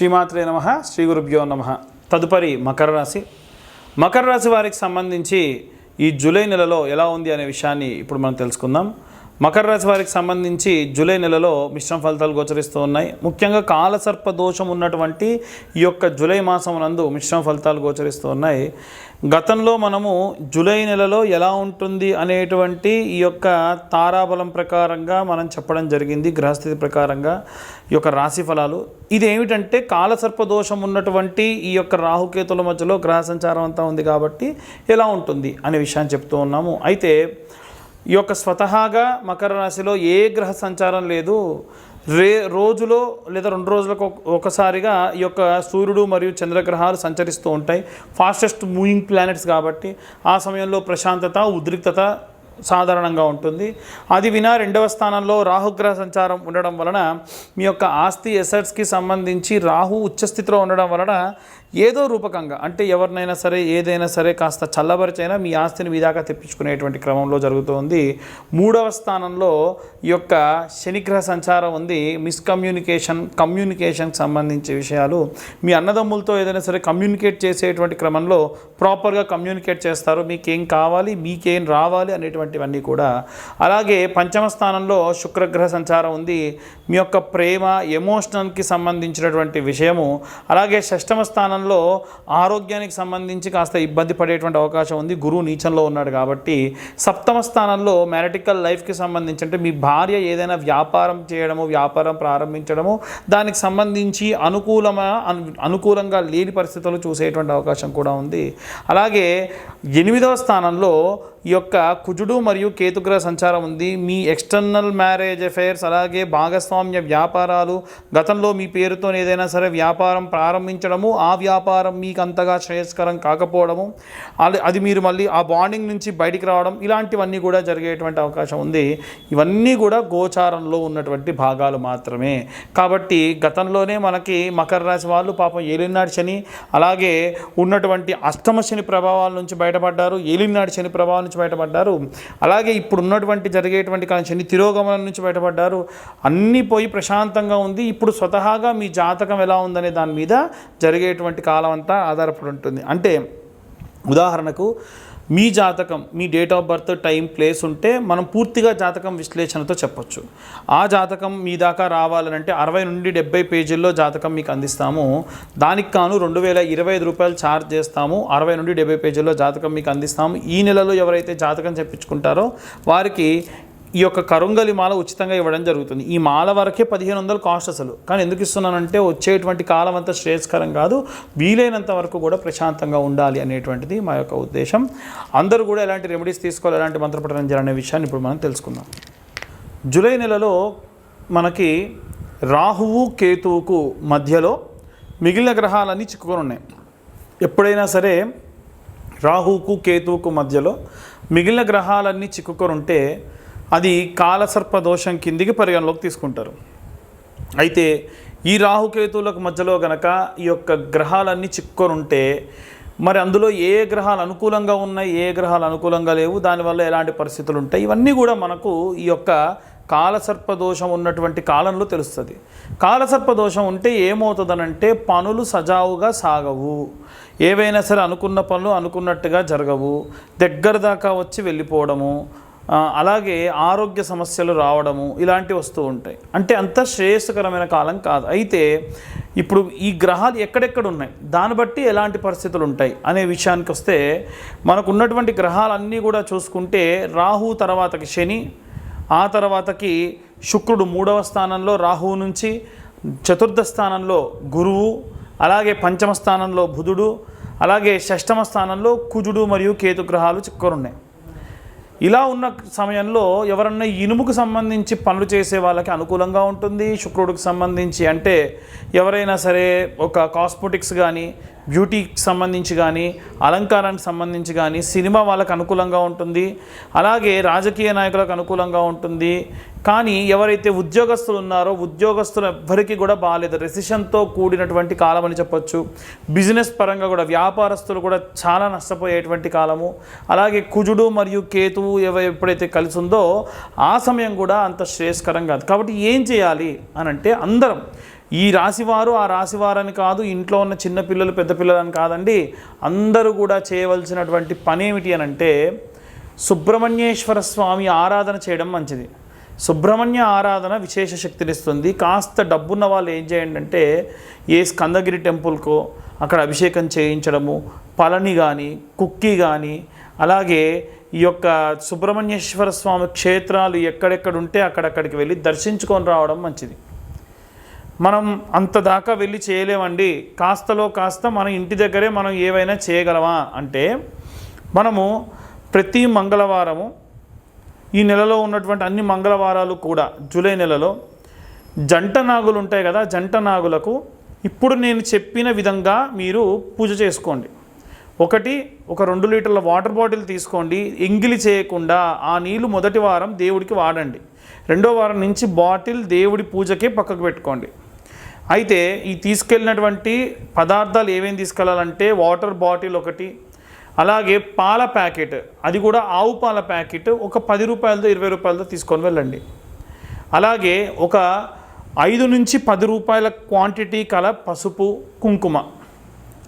శ్రీమాత్రే నమ శ్రీ గురుభ్యో నమ. తదుపరి మకర రాశి. మకర రాశి వారికి సంబంధించి ఈ జూలై నెలలో ఎలా ఉంది అనే విషయాన్ని ఇప్పుడు మనం తెలుసుకుందాం. మకర రాశి వారికి సంబంధించి జూలై నెలలో మిశ్రమ ఫలితాలు గోచరిస్తూ ఉన్నాయి. ముఖ్యంగా కాలసర్ప దోషం ఉన్నటువంటి ఈ యొక్క జూలై మాసం నందు మిశ్రమ ఫలితాలు గోచరిస్తూ ఉన్నాయి. గతంలో మనము జూలై నెలలో ఎలా ఉంటుంది అనేటువంటి ఈ యొక్క తారాబలం ప్రకారంగా మనం చెప్పడం జరిగింది గ్రహస్థితి ప్రకారంగా ఈ యొక్క రాశి ఫలాలు. ఇది ఏమిటంటే కాలసర్ప దోషం ఉన్నటువంటి ఈ యొక్క రాహుకేతుల మధ్యలో గ్రహ సంచారం అంతా ఉంది కాబట్టి ఎలా ఉంటుంది అనే విషయాన్ని చెప్తూ ఉన్నాము. అయితే ఈ యొక్క స్వతహాగా మకర రాశిలో ఏ గ్రహ సంచారం లేదు. రే రోజులో లేదా రెండు రోజులకు ఒక- ఒకసారిగా ఈ యొక్క సూర్యుడు మరియు చంద్రగ్రహాలు సంచరిస్తూ ఉంటాయి. ఫాస్టెస్ట్ మూవింగ్ ప్లానెట్స్ కాబట్టి ఆ సమయంలో ప్రశాంతత ఉద్రిక్తత సాధారణంగా ఉంటుంది. అది వినా రెండవ స్థానంలో రాహుగ్రహ సంచారం ఉండడం వలన మీ యొక్క ఆస్తి ఎసెట్స్కి సంబంధించి రాహు ఉచ్చస్థితిలో ఉండడం వలన ఏదో రూపకంగా అంటే ఎవరినైనా సరే ఏదైనా సరే కాస్త చల్లబరిచైనా మీ ఆస్తిని మీ దాకా తెప్పించుకునేటువంటి క్రమంలో జరుగుతోంది. మూడవ స్థానంలో ఈ యొక్క శనిగ్రహ సంచారం ఉంది. మిస్కమ్యూనికేషన్ కమ్యూనికేషన్కి సంబంధించి విషయాలు. మీ అన్నదమ్ములతో ఏదైనా సరే కమ్యూనికేట్ చేసేటువంటి క్రమంలో ప్రాపర్గా కమ్యూనికేట్ చేస్తారు. మీకేం కావాలి మీకేం రావాలి అనేటువంటి అనేటువంటివన్నీ కూడా. అలాగే పంచమ స్థానంలో శుక్రగ్రహ సంచారం ఉంది. మీ యొక్క ప్రేమ ఎమోషనల్కి సంబంధించినటువంటి విషయము. అలాగే షష్టమ స్థానంలో ఆరోగ్యానికి సంబంధించి కాస్త ఇబ్బంది పడేటువంటి అవకాశం ఉంది. గురువు నీచంలో ఉన్నాడు కాబట్టి. సప్తమ స్థానంలో మ్యారటికల్ లైఫ్కి సంబంధించి అంటే మీ భార్య ఏదైనా వ్యాపారం చేయడము వ్యాపారం ప్రారంభించడము దానికి సంబంధించి అనుకూలమా అనుకూలంగా లేని పరిస్థితులు చూసేటువంటి అవకాశం కూడా ఉంది. అలాగే ఎనిమిదవ స్థానంలో ఈ యొక్క కుజుడు మరియు కేతుగ్రహ సంచారం ఉంది. మీ ఎక్స్టర్నల్ మ్యారేజ్ అఫైర్స్ అలాగే భాగస్వామ్య వ్యాపారాలు గతంలో మీ పేరుతో ఏదైనా సరే వ్యాపారం ప్రారంభించడము ఆ వ్యాపారం మీకు అంతగా శ్రేయస్కరం కాకపోవడము అది అది మీరు మళ్ళీ ఆ బాండింగ్ నుంచి బయటికి రావడం ఇలాంటివన్నీ కూడా జరిగేటువంటి అవకాశం ఉంది. ఇవన్నీ కూడా గోచారంలో ఉన్నటువంటి భాగాలు మాత్రమే. కాబట్టి గతంలోనే మనకి మకర రాశి వాళ్ళు పాపం ఏలినాడు శని అలాగే ఉన్నటువంటి అష్టమ శని ప్రభావాల నుంచి బయటపడ్డారు ఏలినాడు శని ప్రభావం నుంచి బయటపడ్డారు. అలాగే ఇప్పుడు ఉన్నటువంటి జరిగేటువంటి కాలం శని తిరోగమనం నుంచి బయటపడ్డారు అన్నీ పోయి ప్రశాంతంగా ఉంది. ఇప్పుడు స్వతహాగా మీ జాతకం ఎలా ఉందనే దాని మీద జరిగేటువంటి కాలం అంతా ఆధారపడి ఉంటుంది. అంటే ఉదాహరణకు మీ జాతకం మీ date of birth time place ఉంటే మనం పూర్తిగా జాతకం విశ్లేషణతో చెప్పొచ్చు. ఆ జాతకం మీ దాకా రావాలనంటే అరవై నుండి డెబ్బై పేజీల్లో జాతకం మీకు అందిస్తాము. దానికి కాను రెండు వేల ఇరవై ఐదు రూపాయలు ఛార్జ్ చేస్తాము. అరవై నుండి డెబ్బై పేజీల్లో జాతకం మీకు అందిస్తాము. ఈ నెలలో ఎవరైతే జాతకం చెప్పించుకుంటారో వారికి ఈ యొక్క కరుంగలి మాల ఉచితంగా ఇవ్వడం జరుగుతుంది. ఈ మాల వరకే పదిహేను వందలు కాస్ట్ అసలు. కానీ ఎందుకు ఇస్తున్నానంటే వచ్చేటువంటి కాలం అంతా శ్రేయస్కరం కాదు. వీలైనంత వరకు కూడా ప్రశాంతంగా ఉండాలి అనేటువంటిది మా యొక్క ఉద్దేశం. అందరూ కూడా ఎలాంటి రెమెడీస్ తీసుకోవాలి ఎలాంటి మంత్రపఠనం చేయాలనే విషయాన్ని ఇప్పుడు మనం తెలుసుకుందాం. జూలై నెలలో మనకి రాహువు కేతువుకు మధ్యలో మిగిలిన గ్రహాలన్నీ చిక్కుకొని ఉన్నాయి. ఎప్పుడైనా సరే రాహువుకు కేతువుకు మధ్యలో మిగిలిన గ్రహాలన్నీ చిక్కుకొని ఉంటే అది కాలసర్ప దోషం కిందికి పరిగణలోకి తీసుకుంటారు. అయితే ఈ రాహుకేతువులకు మధ్యలో గనక ఈ యొక్క గ్రహాలన్నీ చిక్కుకొని ఉంటే మరి అందులో ఏ గ్రహాలు అనుకూలంగా ఉన్నాయి ఏ గ్రహాలు అనుకూలంగా లేవు దానివల్ల ఎలాంటి పరిస్థితులు ఉంటాయి ఇవన్నీ కూడా మనకు ఈ యొక్క కాలసర్ప దోషం ఉన్నటువంటి కాలంలో తెలుస్తుంది. కాలసర్ప దోషం ఉంటే ఏమవుతుందనంటే పనులు సజావుగా సాగవు. ఏవైనా సరే అనుకున్న పనులు అనుకున్నట్టుగా జరగవు. దగ్గర దాకా వచ్చి వెళ్ళిపోవడము అలాగే ఆరోగ్య సమస్యలు రావడము ఇలాంటివి వస్తూ ఉంటాయి. అంటే అంత శ్రేయస్కరమైన కాలం కాదు. అయితే ఇప్పుడు ఈ గ్రహాలు ఎక్కడెక్కడ ఉన్నాయి? దాన్ని బట్టి ఎలాంటి పరిస్థితులు ఉంటాయి? అనే విషయానికి వస్తే మనకు ఉన్నటువంటి గ్రహాలన్నీ కూడా చూసుకుంటే రాహు తర్వాతకి శని ఆ తర్వాతకి శుక్రుడు మూడవ స్థానంలో రాహువు నుంచి చతుర్థ స్థానంలో గురువు అలాగే పంచమ స్థానంలో బుధుడు అలాగే షష్టమ స్థానంలో కుజుడు మరియు కేతు గ్రహాలు చిక్కరున్నాయి. ఇలా ఉన్న సమయంలో ఎవరన్నా ఇనుముకు సంబంధించి పనులు చేసే వాళ్ళకి అనుకూలంగా ఉంటుంది శుక్రుడికి సంబంధించి. అంటే ఎవరైనా సరే ఒక కాస్మోటిక్స్ కానీ బ్యూటీకి సంబంధించి కానీ అలంకారానికి సంబంధించి కానీ సినిమా వాళ్ళకు అనుకూలంగా ఉంటుంది. అలాగే రాజకీయ నాయకులకు అనుకూలంగా ఉంటుంది. కానీ ఎవరైతే ఉద్యోగస్తులు ఉన్నారో ఉద్యోగస్తులు ఎవ్వరికీ కూడా బాగాలేదు రెసిషన్తో కూడినటువంటి కాలం అని చెప్పొచ్చు. బిజినెస్ పరంగా కూడా వ్యాపారస్తులు కూడా చాలా నష్టపోయేటువంటి కాలము. అలాగే కుజుడు మరియు కేతువు ఎవ ఎప్పుడైతే కలిసి ఉందో ఆ సమయం కూడా అంత శ్రేయస్కరం కాదు. కాబట్టి ఏం చేయాలి అని అంటే అందరం ఈ రాశివారు ఆ రాశివారని కాదు ఇంట్లో ఉన్న చిన్నపిల్లలు పెద్ద పిల్లలని కాదండి అందరూ కూడా చేయవలసినటువంటి పని ఏమిటి అని అంటే సుబ్రహ్మణ్యేశ్వర స్వామి ఆరాధన చేయడం మంచిది. సుబ్రహ్మణ్య ఆరాధన విశేష శక్తినిస్తుంది కాస్త డబ్బున్న వాళ్ళు ఏం చేయండి అంటే ఏ స్కందగిరి టెంపుల్కో అక్కడ అభిషేకం చేయించడము పళని కానీ కుక్కి కానీ అలాగే ఈ యొక్క సుబ్రహ్మణ్యేశ్వర స్వామి క్షేత్రాలు ఎక్కడెక్కడ ఉంటే అక్కడక్కడికి వెళ్ళి దర్శించుకొని రావడం మంచిది. మనం అంత దాకా వెళ్ళి చేయలేమండి. కాస్తలో కాస్త మన ఇంటి దగ్గరే మనం ఏవైనా చేయగలమా? అంటే మనము ప్రతి మంగళవారము ఈ నెలలో ఉన్నటువంటి అన్ని మంగళవారాలు కూడా జూలై నెలలో జంట నాగులు ఉంటాయి కదా జంట నాగులకు ఇప్పుడు నేను చెప్పిన విధంగా మీరు పూజ చేసుకోండి. ఒకటి ఒక రెండు లీటర్ల వాటర్ బాటిల్ తీసుకోండి. ఎంగిలి చేయకుండా ఆ నీళ్ళు మొదటి వారం దేవుడికి వాడండి. రెండో వారం నుంచి బాటిల్ దేవుడి పూజకే పక్కకు పెట్టుకోండి. అయితే ఈ తీసుకెళ్ళినటువంటి పదార్థాలు ఏమేమి తీసుకెళ్ళాలంటే వాటర్ బాటిల్ ఒకటి అలాగే పాల ప్యాకెట్. అది కూడా ఆవు పాల ప్యాకెట్. ఒక పది రూపాయలతో ఇరవై రూపాయలతో తీసుకొని వెళ్ళండి. అలాగే ఒక ఐదు నుంచి పది రూపాయల క్వాంటిటీ కల పసుపు కుంకుమ.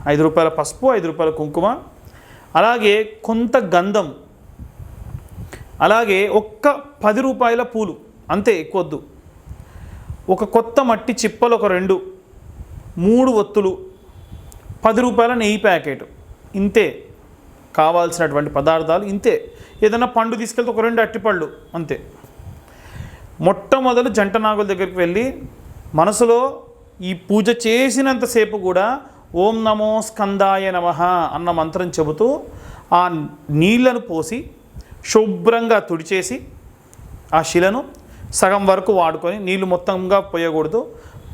ఐదు రూపాయల పసుపు ఐదు రూపాయల కుంకుమ. అలాగే కొంత గంధం. అలాగే ఒక్క పది రూపాయల పూలు. అంతే ఎక్కువద్దు. ఒక కొత్త మట్టి చిప్పలు ఒక రెండు మూడు ఒత్తులు పది రూపాయల నెయ్యి ప్యాకెట్. ఇంతే. కావాల్సినటువంటి పదార్థాలు ఇంతే. ఏదైనా పండు తీసుకెళ్తే ఒక రెండు అట్టిపళ్ళు అంతే. మొట్టమొదలు జంట నాగుల దగ్గరికి వెళ్ళి మనసులో ఈ పూజ చేసినంతసేపు కూడా ఓం నమో స్కందాయ నమ అన్న మంత్రం చెబుతూ ఆ నీళ్ళను పోసి శుభ్రంగా తుడిచేసి ఆ శిలను సగం వరకు వాడుకొని నీళ్ళు మొత్తంగా పోయకూడదు.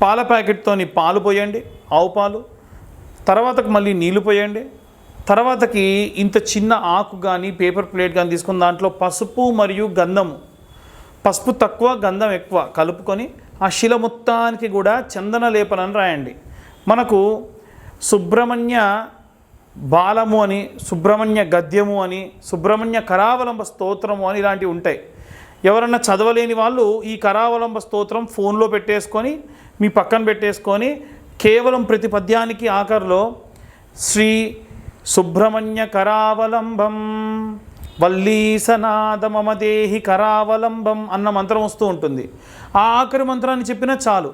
పాల ప్యాకెట్తోని పాలు పోయండి ఆవు పాలు. తర్వాతకు మళ్ళీ నీళ్ళు పోయండి. తర్వాతకి ఇంత చిన్న ఆకు కానీ పేపర్ ప్లేట్ కానీ తీసుకుని దాంట్లో పసుపు మరియు గంధము. పసుపు తక్కువ గంధం ఎక్కువ కలుపుకొని ఆ శిల మొత్తానికి కూడా చందన లేపనని రాయండి. మనకు సుబ్రహ్మణ్య బాలము అని సుబ్రహ్మణ్య గద్యము అని సుబ్రహ్మణ్య కరావలంబ స్తోత్రము అని ఇలాంటివి ఉంటాయి. ఎవరన్నా చదవలేని వాళ్ళు ఈ కరావలంబ స్తోత్రం ఫోన్లో పెట్టేసుకొని మీ పక్కన పెట్టేసుకొని కేవలం ప్రతి పద్యానికి ఆఖరిలో శ్రీ సుబ్రహ్మణ్య కరావలంబం వల్లీసనాద మమదేహి కరావలంబం అన్న మంత్రం వస్తూ ఉంటుంది. ఆ ఆఖరి మంత్రాన్ని చెప్పినా చాలు.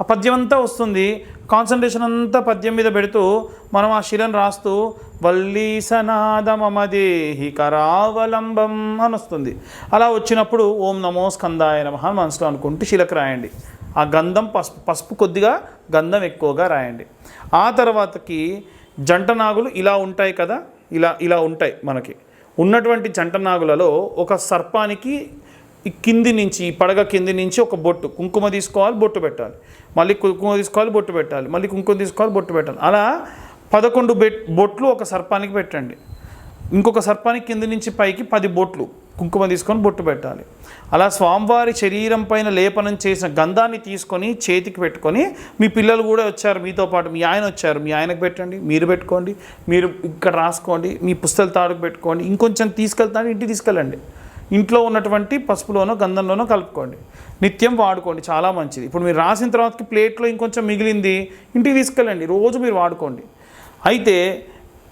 ఆ పద్యం అంతా వస్తుంది. కాన్సన్ట్రేషన్ అంతా పద్యం మీద పెడుతూ మనం ఆ శిలను రాస్తూ వల్లీసనాదమదేహి కరావలంబం అని వస్తుంది. అలా వచ్చినప్పుడు ఓం నమో స్కందాయ నమ అని మనసులో అనుకుంటూ శిలకు రాయండి. ఆ గంధం పసుపు పసుపు కొద్దిగా గంధం ఎక్కువగా రాయండి. ఆ తర్వాతకి జంట నాగులు ఇలా ఉంటాయి కదా ఇలా ఇలా ఉంటాయి మనకి. ఉన్నటువంటి జంట నాగులలో ఒక సర్పానికి ఈ కింది నుంచి ఈ పడగ కింది నుంచి ఒక బొట్టు కుంకుమ తీసుకోవాలి బొట్టు పెట్టాలి. మళ్ళీ కుంకుమ తీసుకోవాలి బొట్టు పెట్టాలి. మళ్ళీ కుంకుమ తీసుకోవాలి బొట్టు పెట్టాలి. అలా పదకొండు బెట్ బొట్లు ఒక సర్పానికి పెట్టండి. ఇంకొక సర్పానికి కింది నుంచి పైకి పది బొట్లు కుంకుమ తీసుకొని బొట్టు పెట్టాలి. అలా స్వామివారి శరీరం పైన లేపనం చేసిన గంధాన్ని తీసుకొని చేతికి పెట్టుకొని మీ పిల్లలు కూడా వచ్చారు మీతో పాటు మీ ఆయన వచ్చారు మీ ఆయనకు పెట్టండి మీరు పెట్టుకోండి మీరు ఇక్కడ రాసుకోండి మీ పుస్తల తాడుకు పెట్టుకోండి ఇంకొంచెం తీసుకెళ్తాను ఇంటికి తీసుకెళ్ళండి. ఇంట్లో ఉన్నటువంటి పసుపులోనో గంధంలోనో కలుపుకోండి. నిత్యం వాడుకోండి చాలా మంచిది. ఇప్పుడు మీరు రాసిన తర్వాతకి ప్లేట్లో ఇంకొంచెం మిగిలింది ఇంటికి తీసుకెళ్ళండి రోజు మీరు వాడుకోండి. అయితే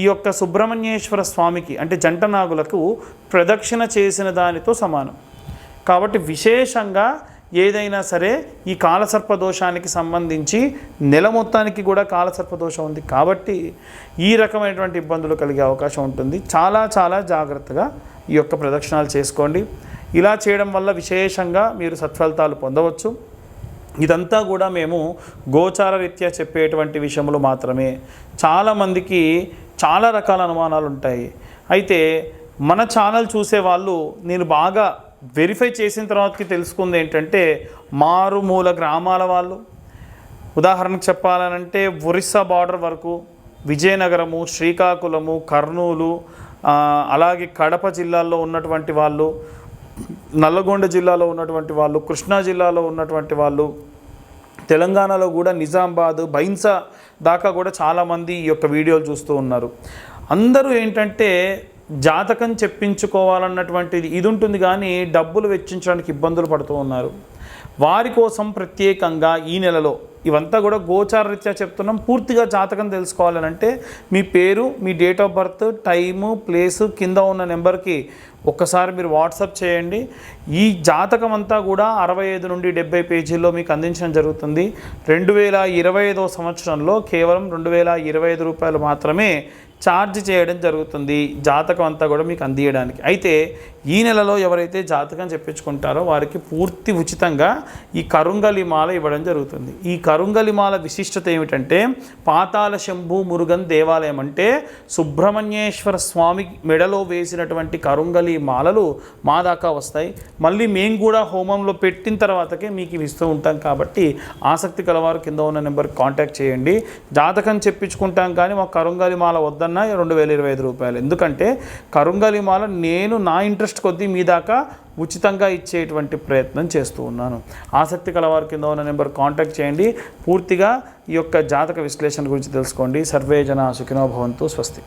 ఈ యొక్క సుబ్రహ్మణ్యేశ్వర స్వామికి అంటే జంట నాగులకు ప్రదక్షిణ చేసిన దానితో సమానం. కాబట్టి విశేషంగా ఏదైనా సరే ఈ కాలసర్ప దోషానికి సంబంధించి నెల మొత్తానికి కూడా కాలసర్ప దోషం ఉంది. కాబట్టి ఈ రకమైనటువంటి ఇబ్బందులు కలిగే అవకాశం ఉంటుంది. చాలా చాలా జాగ్రత్తగా ఈ యొక్క ప్రదక్షిణాలు చేసుకోండి. ఇలా చేయడం వల్ల విశేషంగా మీరు సత్ఫలితాలు పొందవచ్చు. ఇదంతా కూడా మేము గోచార రీత్యా చెప్పేటువంటి విషయములు మాత్రమే. చాలామందికి చాలా రకాల అనుమానాలు ఉంటాయి. అయితే మన ఛానల్ చూసే వాళ్ళు నేను బాగా వెరిఫై చేసిన తర్వాతకి తెలుసుకుంది ఏంటంటే మారుమూల గ్రామాల వాళ్ళు. ఉదాహరణకు చెప్పాలనంటే ఒరిస్సా బార్డర్ వరకు విజయనగరము శ్రీకాకుళము కర్నూలు అలాగే కడప జిల్లాల్లో ఉన్నటువంటి వాళ్ళు నల్లగొండ జిల్లాలో ఉన్నటువంటి వాళ్ళు కృష్ణా జిల్లాలో ఉన్నటువంటి వాళ్ళు తెలంగాణలో కూడా నిజామాబాద్ బైన్సా దాకా కూడా చాలామంది ఈ యొక్క వీడియోలు చూస్తూ ఉన్నారు. అందరూ ఏంటంటే జాతకం చెప్పించుకోవాలన్నటువంటిది ఇది ఉంటుంది కానీ డబ్బులు వెచ్చించడానికి ఇబ్బందులు పడుతూ ఉన్నారు. వారి కోసం ప్రత్యేకంగా ఈ నెలలో ఇవంతా కూడా గోచారరీత్యా చెప్తున్నాం. పూర్తిగా జాతకం తెలుసుకోవాలనంటే మీ పేరు మీ date of birth time place కింద ఉన్న నెంబర్కి ఒక్కసారి మీరు వాట్సాప్ చేయండి. ఈ జాతకం అంతా కూడా అరవై ఐదు నుండి డెబ్బై పేజీల్లో మీకు అందించడం జరుగుతుంది. రెండు వేల ఇరవై ఐదో సంవత్సరంలో కేవలం రెండు వేల ఇరవై ఐదు రూపాయలు మాత్రమే ఛార్జ్ చేయడం జరుగుతుంది. జాతకం అంతా కూడా మీకు అందియడానికి. అయితే ఈ నెలలో ఎవరైతే జాతకం చెప్పించుకుంటారో వారికి పూర్తి ఉచితంగా ఈ కరుంగలి మాల ఇవ్వడం జరుగుతుంది. ఈ కరు మాల విశిష్టత ఏమిటంటే పాతాల శంభు మురుగన్ దేవాలయం అంటే సుబ్రహ్మణ్యేశ్వర స్వామి మెడలో వేసినటువంటి కరుంగలి మాలలు మా దాకా వస్తాయి. మళ్ళీ మేము కూడా హోమంలో పెట్టిన తర్వాతకే మీకు ఇవి ఇస్తూ ఉంటాం కాబట్టి ఆసక్తి కలవారు కింద ఉన్న నెంబర్కి కాంటాక్ట్ చేయండి. జాతకం చెప్పించుకుంటాం కానీ మాకు కరుంగలి మాల వద్దన్నా రెండు వేల ఇరవై ఐదు రూపాయలు. ఎందుకంటే కరుంగలి మాల నేను నా ఇంట్రెస్ట్ కొద్దీ మీ దాకా ఉచితంగా ఇచ్చేటువంటి ప్రయత్నం చేస్తూ ఉన్నాను. ఆసక్తి కలవారు కింద ఉన్న నెంబర్ కాంటాక్ట్ చేయండి. పూర్తిగా ఈ యొక్క జాతక విశ్లేషణ గురించి తెలుసుకోండి. సర్వే జన సుఖినోభవంతో స్వస్తి.